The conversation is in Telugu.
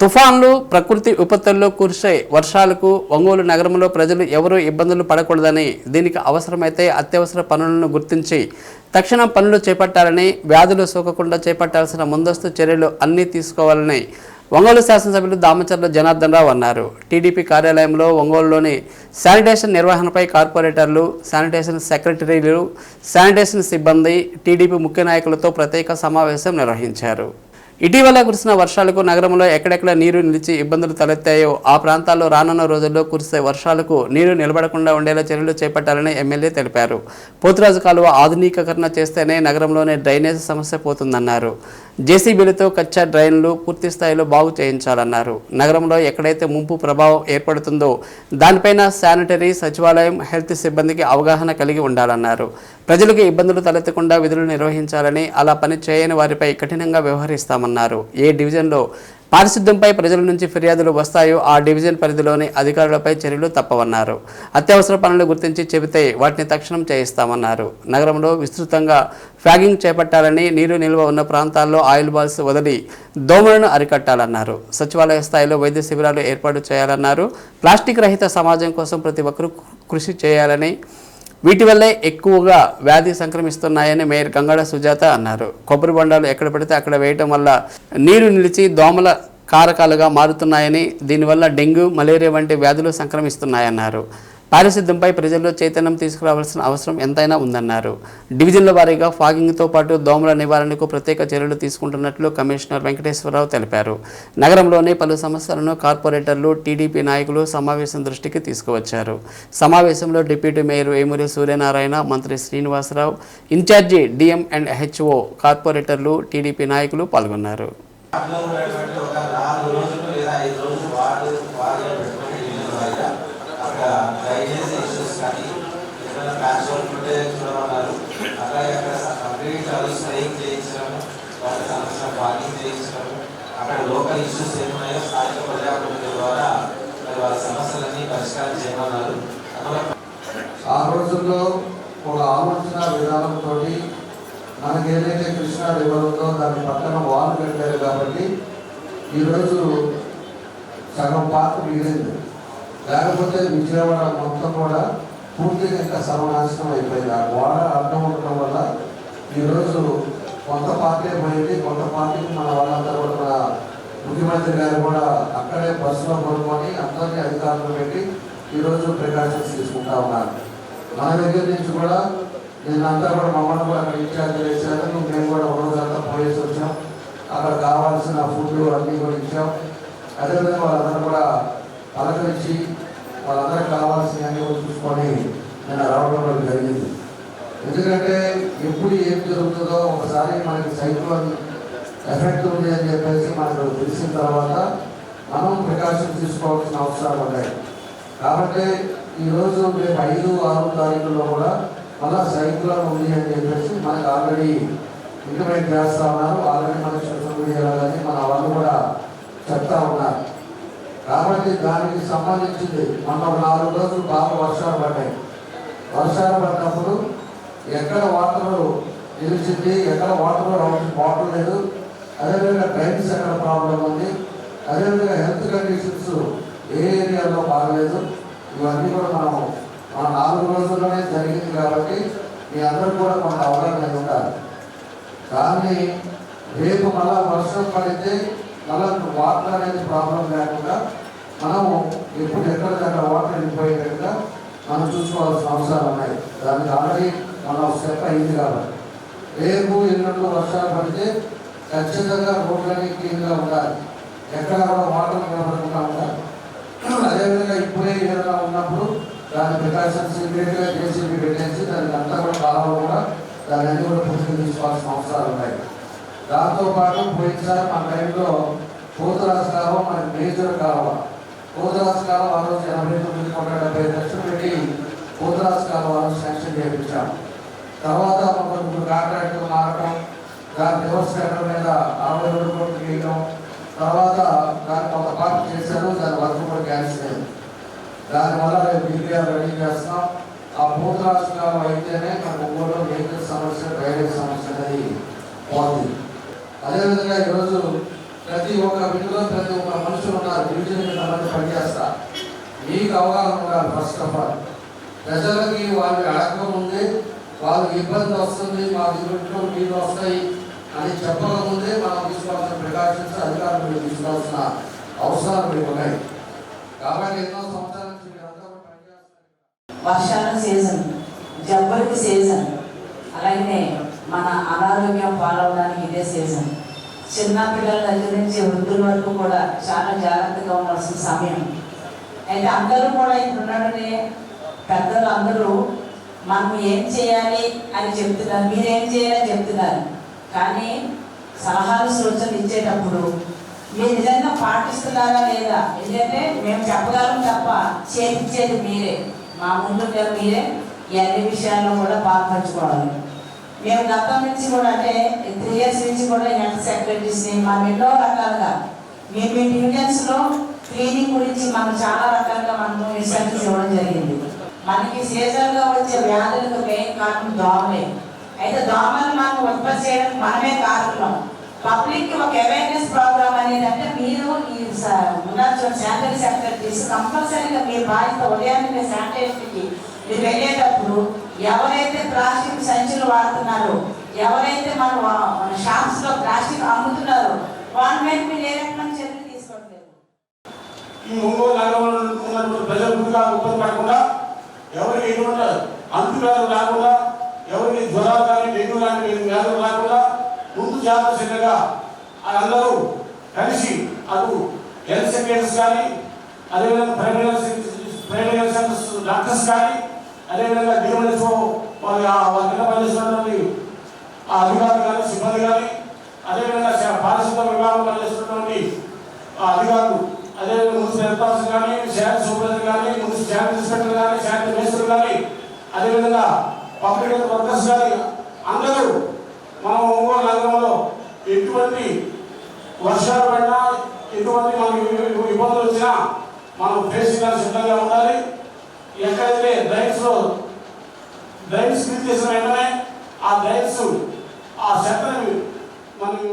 తుఫాన్లు ప్రకృతి విపత్తుల్లో కురిసే వర్షాలకు ఒంగోలు నగరంలో ప్రజలు ఎవరూ ఇబ్బందులు పడకూడదని దీనికి అవసరమైతే అత్యవసర పనులను గుర్తించి తక్షణం పనులు చేపట్టాలని వ్యాధులు సోకకుండా చేపట్టాల్సిన ముందస్తు చర్యలు అన్నీ తీసుకోవాలని ఒంగోలు శాసనసభ్యులు దామచర్ల జనార్దన్ రావు అన్నారు. టీడీపీ కార్యాలయంలో ఒంగోలులోని శానిటేషన్ నిర్వహణపై కార్పొరేటర్లు శానిటేషన్ సెక్రటరీలు శానిటేషన్ సిబ్బంది టీడీపీ ముఖ్య నాయకులతో ప్రత్యేక సమావేశం నిర్వహించారు. ఇటీవల కురిసిన వర్షాలకు నగరంలో ఎక్కడెక్కడ నీరు నిలిచి ఇబ్బందులు తలెత్తాయో ఆ ప్రాంతాల్లో రానున్న రోజుల్లో కురిసే వర్షాలకు నీరు నిలబడకుండా ఉండేలా చర్యలు చేపట్టాలని ఎమ్మెల్యే తెలిపారు. పోతురాజు కాలువ ఆధునికీకరణ చేస్తేనే నగరంలోనే డ్రైనేజ్ సమస్య పోతుందన్నారు. జేసీబీలతో కచ్చా డ్రైన్లు పూర్తి స్థాయిలో బాగు చేయించాలన్నారు. నగరంలో ఎక్కడైతే ముంపు ప్రభావం ఏర్పడుతుందో దానిపైన శానిటరీ సచివాలయం హెల్త్ సిబ్బందికి అవగాహన కలిగి ఉండాలన్నారు. ప్రజలకు ఇబ్బందులు తలెత్తకుండా విధులు నిర్వహించాలని అలా పని చేయని వారిపై కఠినంగా వ్యవహరిస్తామన్నారు. ఏ డివిజన్లో పారిశుద్ధ్యంపై ప్రజల నుంచి ఫిర్యాదులు వస్తాయో ఆ డివిజన్ పరిధిలోని అధికారులపై చర్యలు తప్పవన్నారు. అత్యవసర పనులు గుర్తించి చెబితే వాటిని తక్షణం చేయిస్తామన్నారు. నగరంలో విస్తృతంగా ఫ్యాగింగ్ చేపట్టాలని నీరు నిల్వ ఉన్న ప్రాంతాల్లో ఆయిల్ బాల్స్ వదిలి దోమలను అరికట్టాలన్నారు. సచివాలయ స్థాయిలో వైద్య శిబిరాలు ఏర్పాటు చేయాలన్నారు. ప్లాస్టిక్ రహిత సమాజం కోసం ప్రతి ఒక్కరూ కృషి చేయాలని వీటి వల్లే ఎక్కువగా వ్యాధి సంక్రమిస్తున్నాయని మేయర్ గంగాడ సుజాత అన్నారు. కొబ్బరి బొండాలు ఎక్కడ పడితే అక్కడ వేయటం వల్ల నీరు నిలిచి దోమల కారకాలుగా మారుతున్నాయని దీనివల్ల డెంగ్యూ మలేరియా వంటి వ్యాధులు సంక్రమిస్తున్నాయన్నారు. పారిశుద్ధ్యంపై ప్రజల్లో చైతన్యం తీసుకురావాల్సిన అవసరం ఎంతైనా ఉందన్నారు. డివిజన్ల వారీగా ఫాగింగ్తో పాటు దోమల నివారణకు ప్రత్యేక చర్యలు తీసుకుంటున్నట్లు కమిషనర్ వెంకటేశ్వరరావు తెలిపారు. నగరంలోని పలు సమస్యలను కార్పొరేటర్లు టీడీపీ నాయకులు సమావేశం దృష్టికి తీసుకువచ్చారు. సమావేశంలో డిప్యూటీ మేయర్ ఏమూరి సూర్యనారాయణ మంత్రి Srinivasarao incharge DM and HO కార్పొరేటర్లు టీడీపీ నాయకులు పాల్గొన్నారు అందులో ఉన్నటువంటి ఒక నాలుగు రోజులు లేదా ఐదు రోజులు వాళ్ళు వాళ్ళు పెట్టుకుని ఇల్లు వారిగా అక్కడ డ్రైనేజ్ ఇష్యూస్ కానీ ఏదైనా ప్యాచ్ వర్క్ ఉంటే చూడమన్నారు అలాగే అక్కడ కంప్లీట్ అది స్ప్రేయింగ్ చేయించడం వాళ్ళకి సంబంధించిన పార్కింగ్ చేయించడం అక్కడ లోకల్ ఇష్యూస్ ఏమున్నాయో స్థానిక ప్రజాప్రతినిధుల ద్వారా మరి వాళ్ళ సమస్యలన్నీ పరిష్కారం చేయమన్నారు. అందులో ఆ రోజుల్లో ఒక ఆలోచన విధానంతో మనకి ఏదైతే కృష్ణా రివర్ ఉందో దాని పక్కన వాల్ పెట్టారు కాబట్టి ఈరోజు సగం పార్క్ మిగిలింది. లేకపోతే విజయవాడ మొత్తం కూడా పూర్తిగా ఇంకా సర్వనాశనం అయిపోయింది. ఆ గోడ అడ్డం ఉండటం వల్ల ఈరోజు కొంత పార్టీ పోయింది. కొంత పార్టీకి మన వాళ్ళందరూ కూడా ముఖ్యమంత్రి గారు కూడా అక్కడే బస్సులో కొనుక్కొని అందరినీ అధికారులు పెట్టి ఈరోజు ప్రికాషన్స్ తీసుకుంటా ఉన్నారు. మన దగ్గర నుంచి కూడా నిన్నంతా కూడా మమ్మల్ని కూడా అక్కడ ఇన్ఛార్జ్ చేశారు. మేము కూడా ఒక రోజంతా పోయేసి వచ్చాం. అక్కడ కావాల్సిన ఫుడ్ అన్నీ కూడా ఇచ్చాం. అదేవిధంగా వాళ్ళందరూ కూడా పలకరించి వాళ్ళందరికీ కావాల్సిన అన్ని కూడా చూసుకొని నేను రావడం కూడా జరిగింది ఎందుకంటే ఎప్పుడు ఏం జరుగుతుందో ఒకసారి మనకి సైక్లోన్ ఎఫెక్ట్ ఉంది అని చెప్పేసి మనకు తెలిసిన తర్వాత మనం ప్రికాషన్ తీసుకోవాల్సిన అవసరాలు ఉన్నాయి. కాబట్టి ఈరోజు రేపు ఐదు ఆరు తారీఖుల్లో కూడా మళ్ళా సైక్లోన్ ఉంది అని చెప్పేసి మనకు ఆల్రెడీ ఇంటిమేట్ చేస్తా ఉన్నారు. ఆల్రెడీ మనకి సోషల్ మీడియాలో కానీ మన వాళ్ళు కూడా చెప్తా ఉన్నారు. కాబట్టి దానికి సంబంధించింది మొన్న నాలుగు రోజులు బాగా వర్షాలు పడ్డాయి. వర్షాలు పడినప్పుడు ఎక్కడ వాటర్ నిలిచింది ఎక్కడ వాటర్ రావడం వాటర్ లేదు. అదేవిధంగా డ్రైన్స్ ఎక్కడ ప్రాబ్లం ఉంది అదేవిధంగా హెల్త్ కండిషన్స్ ఏ ఏరియాలో బాగలేదు. ఇవన్నీ కూడా మనం మన నాలుగు రోజుల్లోనే జరిగింది కాబట్టి మీ అందరూ కూడా కొంత అవగాహన ఉండాలి. కానీ రేపు మళ్ళా వర్షం పడితే మళ్ళా వాటర్ అనేది ప్రాబ్లం లేకుండా మనము ఎప్పుడు ఎక్కడికక్కడ వాటర్ వెళ్ళిపోయేటట్టుగా మనం చూసుకోవాల్సిన అవసరాలు ఉన్నాయి. దానికి ఆల్రెడీ మనం స్టెప్ అయింది కాబట్టి. రేపు ఎన్నట్లు వర్షాలు పడితే ఖచ్చితంగా రోడ్లన్నీ క్లీన్గా ఉండాలి. ఎక్కడ కూడా వాటర్ నిలబడకుండా ఉండాలి. అదేవిధంగా ఇప్పుడే ఏదైనా ఉన్నప్పుడు దాని ప్రికాషన్స్ ఇమీడియట్గా జేసీబీ పెట్టేసి దానికి అంతా కూడా కాలంలో కూడా దాని అన్ని కూడా పూర్తిగా తీసుకోవాల్సిన అవసరాలు ఉన్నాయి. దాంతోపాటు పోయినసారి మా టైంలో పోతురాజు కాలం మనకి మేజర్ కాలువ పోతురాజు కాలం ఆ రోజు ఎనభై తొమ్మిది నూట డెబ్బై లక్షలు పెట్టి పోతురాజు కాలువ ఆ శాంక్షన్ చేయించాము. తర్వాత మనకు కాంట్రాక్టులు మారటం దాని రివర్స్ మీద అరవై రెండు కోట్లు వేయడం తర్వాత దాన్ని కొంత పార్టీ చేశారు దాని వర్క్ కూడా క్యాన్సిల్ అయింది. దానివల్ల రేపు డిపిఆర్ రెడీ చేస్తాం ఆ పూర్తి రాష్ట్రాలు అయితేనే మనకు ఊళ్ళో వెహికల్ సమస్య డ్రైనేజ్ సమస్య అనేది పోతుంది. అదేవిధంగా ఈరోజు ప్రతి ఒక్క వీటిలో ప్రతి ఒక్క మనిషి మీకు అవగాహన ఉండాలి ఫస్ట్ ఆఫ్ ఆల్ ప్రజలకి వాళ్ళు అడగకముందే వాళ్ళకి ఇబ్బంది వస్తుంది మా ఇంట్లో నీళ్ళు వస్తాయి అని చెప్పకముందే మనం తీసుకోవాల్సిన ప్రికాషన్స్ అధికారులు మీరు తీసుకోవాల్సిన అవసరాలు మీకు ఉన్నాయి. కాబట్టి ఎన్నో సంవత్సరాల నుంచి వర్షాల సీజన్ జబ్బరికి సీజన్ అలాగే మన అనారోగ్యం పాలవడానికి ఇదే సీజన్ చిన్న పిల్లల దగ్గర నుంచి వృద్ధుల వరకు కూడా చాలా జాగ్రత్తగా ఉండాల్సిన సమయం. అయితే అందరూ కూడా ఇప్పుడు ఉన్నాడని పెద్దలు అందరూ మనం ఏం చేయాలి అని చెప్తున్నారు మీరేం చేయాలని చెప్తున్నారు. కానీ సలహాలు సూచనలు ఇచ్చేటప్పుడు మీరు నిజంగా పాటిస్తున్నారా లేదా? ఎందుకంటే మేము చెప్పగలం తప్ప చేయించేది మీరే. మా ముందుగా మీరే ఈ అన్ని విషయాల్లో కూడా బాధపరచుకోవాలి. మేము గతం నుంచి కూడా అంటే త్రీ ఇయర్స్ నుంచి కూడా హెల్త్ సెక్రటరీస్ని మనం ఎన్నో రకాలుగా మీ మీ డివిజన్స్లో క్లీనింగ్ గురించి మనం చాలా రకాలుగా మనము రీసెర్చ్ ఇవ్వడం జరిగింది. మనకి సీజన్గా వచ్చే వ్యాధులకు మెయిన్ కారణం దోమలే. అయితే దోమలు మనం ఉత్పత్తి చేయడానికి మనమే కారణం. పబ్లిక్ ఒక అవేర్నెస్ ప్రోగ్రామ్ అనేది అంటే మీరు ఈ శానిటరీ సెక్రటరీస్ కంపల్సరీగా మీ బాధ్యత ఉదయాన్నే శానిటేషన్కి మీరు వెళ్ళేటప్పుడు ఎవరైతే ప్లాస్టిక్ సంచులు వాడుతున్నారో ఎవరైతే మన మన షాప్స్లో ప్లాస్టిక్ అమ్ముతున్నారో వాళ్ళ మీద మీరు ఏ రకమైన చర్యలు తీసుకోవట్లేదు? ఈ ఒంగోలు నగరంలో ప్రజలు ముందుగా ఇబ్బంది పడకుండా ఎవరికి ఎటువంటి అంటువ్యాధులు రాకుండా ఎవరికి జ్వరాలు కానీ డెంగ్యూ లాంటి వ్యాధులు రాకుండా ముందు జాగ్రత్త చర్యగా అందరూ కలిసి అటు హెల్త్ సెక్రటరీస్ కానీ అదేవిధంగా ప్రైమరీ ప్రైమరీ సెంటర్స్ డాక్టర్స్ కానీ అదేవిధంగా డిఎంఎస్ఓ వాళ్ళ వాళ్ళ కింద పనిచేస్తున్నటువంటి ఆ అధికారులు కానీ సిబ్బంది కానీ అదేవిధంగా పారిశుద్ధ విభాగం పనిచేస్తున్నటువంటి ఆ అధికారులు అదేవిధంగా మున్సిపల్ కానీ శాంతి సూపర్వైజర్ కానీ ముందు శాంతి ఇన్స్పెక్టర్ కానీ శాంతి మేస్టర్ కానీ అదేవిధంగా పబ్లిక్ హెల్త్ వర్కర్స్ కానీ అందరూ మనం ఒంగోలు నగరంలో ఎటువంటి వర్షాలు పడినా ఎటువంటి మనకి ఇబ్బందులు వచ్చినా మనం ఫేస్ చేయడానికి సిద్ధంగా ఉండాలి. ఎక్కడైతే డ్రైన్స్ డ్రైవ్స్ డ్రైన్స్ క్లీన్ చేసిన వెంటనే ఆ డ్రైవ్స్ ఆ చెత్తని మనం